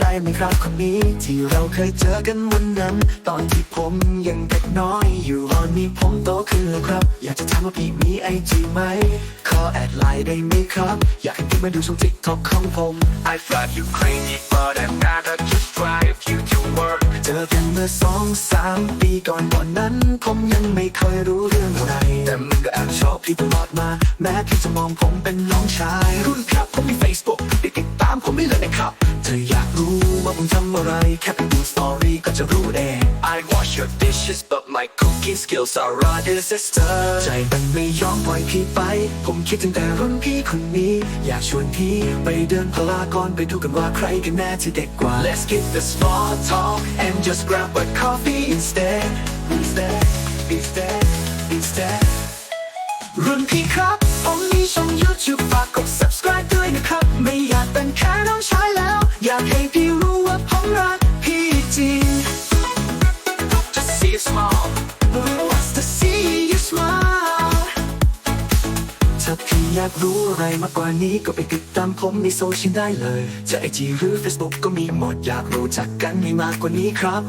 ได้ไหมครับคนนี้ ที่เราเคยเจอกันวันนั้น ตอนที่ผมยังเด็กน้อยอยู่ตอนนี้ผมโตขึ้นแล้วครับ อยากจะถามว่าพี่มีไอจีไหม ขอแอดไลน์ได้ไหมครับ อยากให้พี่มาดูช่องทิกทอกของผม I thought you crazy but I'm not I just drive you to work เจอกันเมื่อสองสามปีก่อนตอนนั้น ผมยังไม่เคยรู้เรื่องอะไร แต่มึงก็แอบชอบพี่ตลอดมา แม้พี่จะมองผมเป็นน้องชาย รุ่นครับผมมี face แค่ไปดูสตอรี่ก็จะรู้เอง I wash your dishes but my cooking skills are rather sister ใจมันไม่ยอมปล่อยพี่ไป ผมคิดถึงแต่รุ่นพี่คนนี้ อยากชวนพี่ไปเดินพลากรไปดูกันว่าใครกันแน่ที่เด็กกว่า Let's skip the small talk and just grab a coffee instead instead instead instead อยากรู้อะไรมากกว่านี้ก็ไปติดตามผมในโซเชียลได้เลย จะไอจีหรือ Facebook ก็มีหมดอยากรู้จักกันให้มากกว่านี้ครับ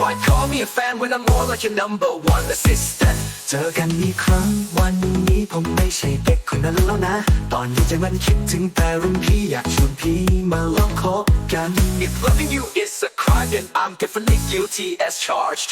Why call me a fan when I'm more like your number one assistant เจอกันอีกครั้งวันนี้ผมไม่ใช่เด็กคนนั้นแล้วนะ ตอนนี้ใจมันคิดถึงแต่รุ่นพี่อยากชวนพี่มาลองคบกัน If loving you is a crime then I'm definitely guilty as charged